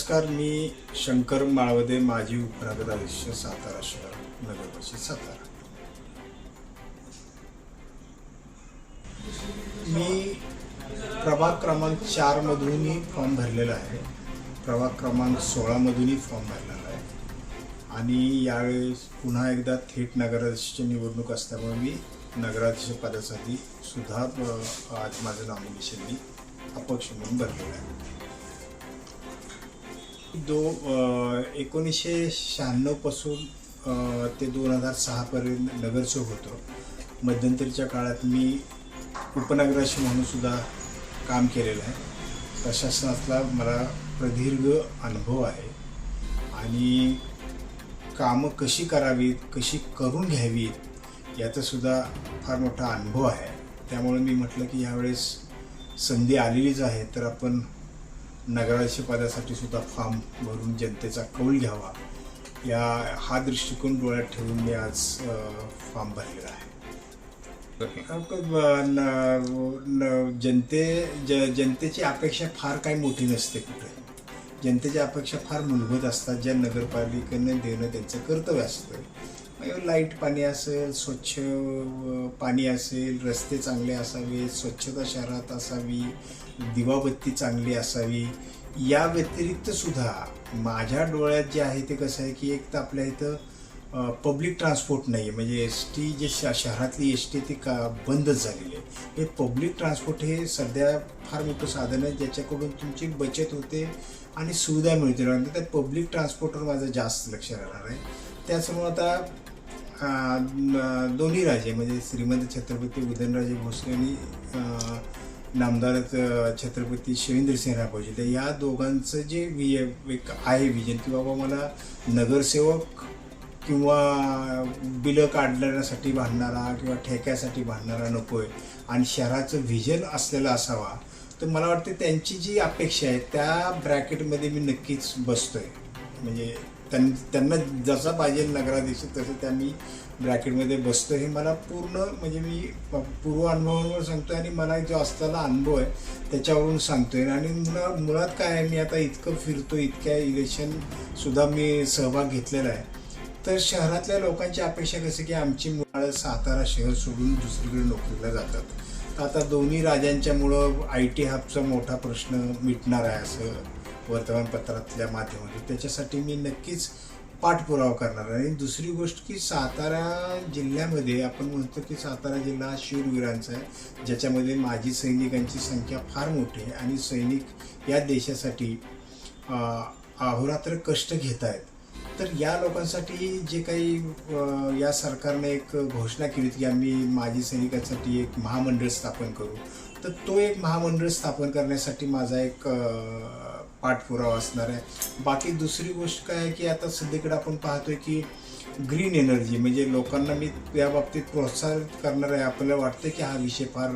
नमस्कार मी शंकर माळवदे माजी उपनगराध्यक्ष सातारा शहर नगरपरिषद सातारा. मी प्रभाग क्रमांक चारमधूनही फॉर्म भरलेला आहे. प्रभाग क्रमांक सोळामधूनही फॉर्म भरलेला आहे. आणि यावेळेस पुन्हा एकदा थेट नगराध्यक्षाची निवडणूक असल्यामुळे मी नगराध्यक्ष पदासाठी सुद्धा आज माझं नॉमिनेशन मी अपक्ष म्हणून भरलेलं आहे. दो एकोणीसशे शहाण्णवपासून ते दोन हजार सहापर्यंत नगरसेवक होतो. मध्यंतरीच्या काळात मी उपनगराशी म्हणून सुद्धा काम केलेलं आहे. प्रशासनातला मला प्रदीर्घ अनुभव आहे. आणि कामं कशी करावीत कशी करून घ्यावीत याचासुद्धा फार मोठा अनुभव आहे. त्यामुळे मी म्हटलं की यावेळेस संधी आलेलीच आहे तर आपण नगराध्यक्ष पदासाठी सुद्धा फॉर्म भरून जनतेचा कौल घ्यावा. या हा दृष्टिकोन डोळ्यात ठेवून मी आज फॉर्म भरलेला आहे. जनते ज जनतेची अपेक्षा फार काही मोठी नसते कुठे. जनतेची अपेक्षा फार मूलभूत असतात. ज्या नगरपालिकेने देणं त्यांचं कर्तव्य असतं. मग लाइट पाणी असेल स्वच्छ पाणी असेल रस्ते चांगले असावे स्वच्छता शहरात असावी दिवाबत्ती चांगली असावी या व्यतिरिक्त सुद्धा माझ्या डोळ्यात जे आहे ते कसं आहे की एक तर आपल्या इथं पब्लिक ट्रान्सपोर्ट नाही आहे म्हणजे एस टी जे श शहरातली एस टी ती का बंदच झालेली आहे हे पब्लिक ट्रान्सपोर्ट हे सध्या फार मोठं साधन आहे ज्याच्याकडून तुमची बचत होते आणि सुविधा मिळते. म्हणजे त्या पब्लिक ट्रान्सपोर्टवर माझं जास्त लक्ष राहणार आहे. त्याचमुळं आता दोन्ही राजे म्हणजे श्रीमंत छत्रपती उदयनराजे भोसले आणि नामदार छत्रपती शिवेंद्रसिंह राघोजी तर या दोघांचं जे वि एक आहे विजन की बाबा मला नगरसेवक किंवा बिलं काढण्यासाठी भांडणारा किंवा ठेक्यासाठी भांडणारा नको आहे आणि शहराचं व्हिजन असलेला असावा. तर मला वाटतं त्यांची जी अपेक्षा आहे त्या ब्रॅकेटमध्ये मी नक्कीच बसतोय. म्हणजे त्यां त्यांना जसा पाहिजे नगराधीश तसं त्यांनी ब्रॅकेटमध्ये बसतो. हे मला पूर्ण म्हणजे मी पूर्व पूर्व अनुभवावर आहे आणि मला जो असताना अनुभव आहे त्याच्यावरून सांगतो आहे आणि मुळा मुळात काय आहे मी आता इतकं फिरतो इतक्या इलेक्शनसुद्धा मी सहभाग घेतलेला आहे. तर शहरातल्या लोकांची अपेक्षा कशी की आमची मुलं सातारा शहर सोडून दुसरीकडे नोकरीला जातात? तर आता दोन्ही राजांच्यामुळं आय टी हबचा मोठा प्रश्न मिटणार आहे असं वर्तमानपत्रातल्या माध्यमातून. त्याच्यासाठी मी नक्कीच पाठपुरावा करणार आहे. आणि दुसरी गोष्ट की सातारा जिल्ह्यामध्ये आपण म्हणतो की सातारा जिल्हा हा शूरवीरांचा आहे ज्याच्यामध्ये माजी सैनिकांची संख्या फार मोठी आहे आणि सैनिक या देशासाठी अहोरात्र कष्ट घेत आहेत. तर या लोकांसाठी जे काही या सरकारने एक घोषणा केली की आम्ही माजी सैनिकांसाठी एक महामंडळ स्थापन करू. तर तो एक महामंडळ स्थापन करण्यासाठी माझा एक पाठपुरावा असणार आहे. बाकी दुसरी गोष्ट काय आहे की आता सध्याकडे आपण पाहतोय की ग्रीन एनर्जी म्हणजे लोकांना मी या बाबतीत प्रोत्साहित करणार आहे. आपल्याला वाटतं की हा विषय फार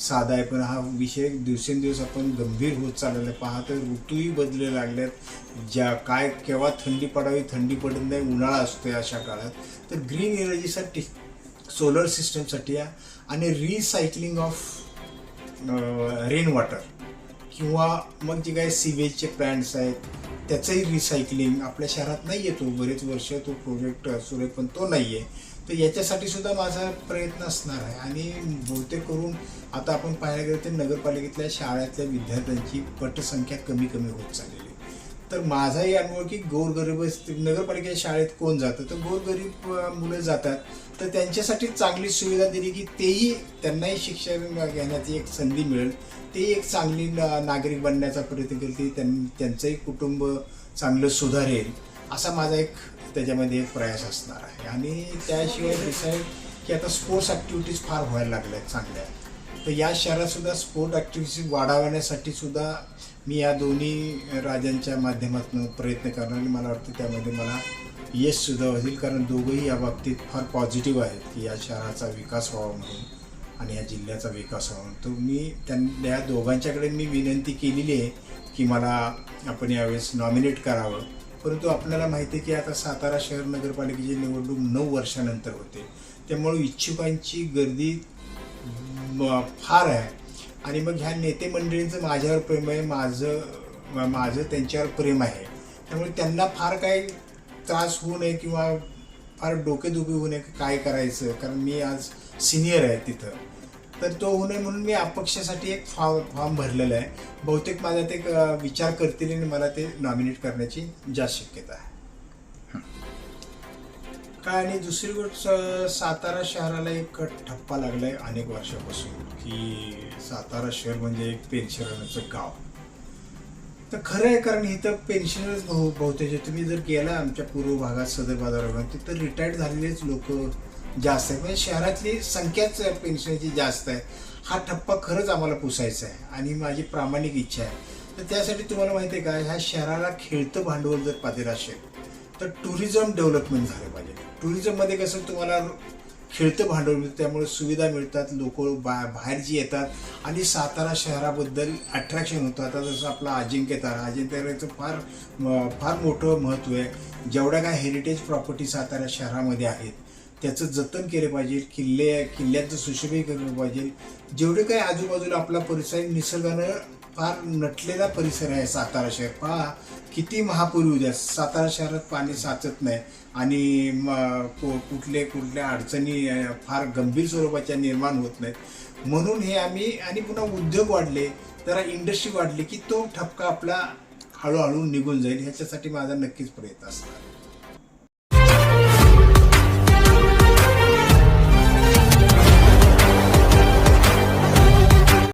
साधा आहे. पण हा विषय दिवसेंदिवस आपण गंभीर होत चाललेला आहे. पाहतोय ऋतूही बदलू लागल्यात ज्या काय केव्हा थंडी पडावी थंडी पडत नाही उन्हाळा असतो आहे अशा काळात. तर ग्रीन एनर्जीसाठी सोलर सिस्टमसाठी आणि रिसायकलिंग ऑफ रेन वॉटर किंवा मग जे काही सिवेजचे प्लॅन्ट्स आहेत त्याचंही रिसायकलिंग आपल्या शहरात नाही येतो बरेच वर्ष तो प्रोजेक्ट सुरू आहे पण तो नाही आहे तर याच्यासाठी सुद्धा माझा प्रयत्न असणार आहे. आणि बहुतेक करून आता आपण पाहायला गेलं तर नगरपालिकेतल्या शाळेतल्या विद्यार्थ्यांची पटसंख्या कमी कमी होत चाललेली आहे. तर माझाही अनुभव की गोरगरीब नगरपालिकेच्या शाळेत कोण जातं? तर गोरगरीब मुलं जातात. तर त्यांच्यासाठी चांगली सुविधा दिली की तेही त्यांनाही शिक्षण घेण्याची एक संधी मिळेल. ते एक चांगली ना- नागरिक बनण्याचा प्रयत्न करतील त्यां त्यांचंही कुटुंब चांगलं सुधारेल असा माझा एक त्याच्यामध्ये एक प्रयास असणार आहे. आणि त्याशिवाय डिसाईड की आता स्पोर्ट्स ॲक्टिव्हिटीज फार व्हायला लागल्या आहेत चांगल्या. तर या शहरातसुद्धा स्पोर्ट ॲक्टिव्हिटीज वाढवण्यासाठी सुद्धा मी या दोन्ही राजांच्या माध्यमातून प्रयत्न करणार आणि मला वाटतं त्यामध्ये मला यश सुद्धा होईल कारण दोघंही या बाबतीत फार पॉझिटिव्ह आहेत. की या शहराचा विकास व्हावा म्हणून आणि या जिल्ह्याचा विकास व्हावा म्हणून. तर मी त्यां या दोघांच्याकडे मी विनंती केलेली आहे की मला आपण यावेळेस नॉमिनेट करावं. परंतु आपल्याला माहिती आहे की आता सातारा शहर नगरपालिकेची निवडणूक नऊ वर्षानंतर होते. त्यामुळे इच्छुकांची गर्दी म- फार आहे. आणि मग ह्या नेते मंडळींचं माझ्यावर प्रेम आहे माझं माझं त्यांच्यावर प्रेम आहे. त्यामुळे त्यांना फार काही त्रास होऊ नये किंवा फार डोकेदुखी होऊ नये काय करायचं कारण मी आज सिनियर आहे तिथं. तर तो होऊ नये म्हणून मी अपक्षासाठी एक फॉर्म फॉर्म भरलेला आहे. बहुतेक माझा ते विचार करतील आणि मला ते नॉमिनेट करण्याची जास्त शक्यता आहे. काय आणि दुसरी गोष्ट सातारा शहराला एक ठप्पा लागलाय अनेक वर्षापासून की सातारा शहर म्हणजे एक पेन्शनरचं गाव. तर खरं आहे कारण इथं पेन्शनरच बहु बहुतेक तुम्ही जर गेला आमच्या पूर्व भागात सदर बाजारावर तिथं रिटायर्ड झालेलेच लोक जास्त आहेत. म्हणजे शहरातली संख्याच पेन्शनची जास्त आहे. हा ठप्पा खरंच आम्हाला पुसायचा आहे आणि माझी प्रामाणिक इच्छा आहे. तर त्यासाठी तुम्हाला माहिती आहे का ह्या शहराला खेळतं भांडवल जर पाहिजे असेल तर टुरिझम डेव्हलपमेंट झालं पाहिजे. टुरिझममध्ये कसं तुम्हाला खेळतं भांडवल मिळतं त्यामुळे सुविधा मिळतात लोक बा बाहेर जी येतात आणि सातारा शहराबद्दल अट्रॅक्शन होतं. आता जसं आपला अजिंक्य तारा अजिंक्यताराचं फार फार मोठं महत्त्व आहे. जेवढ्या काय हेरिटेज प्रॉपर्टी सातारा शहरामध्ये आहेत त्याचं जतन केलं पाहिजे किल्ले किल्ल्यांचं सुशोभीकरण केलं पाहिजे. जेवढे काही आजूबाजूला आपला परिसर निसर्गानं फार नटलेला परिसर आहे सातारा शहर. पहा किती महापूर उद्या. सातारा शहरात पाणी साचत नाही आणि म- कु- कुठले कुठल्या अडचणी फार गंभीर स्वरूपाच्या निर्माण होत नाहीत. म्हणून हे आम्ही आणि पुन्हा उद्योग वाढले जरा इंडस्ट्री वाढली की तो ठपका आपला हळूहळू निघून जाईल. ह्याच्यासाठी माझा नक्कीच प्रयत्न असणार.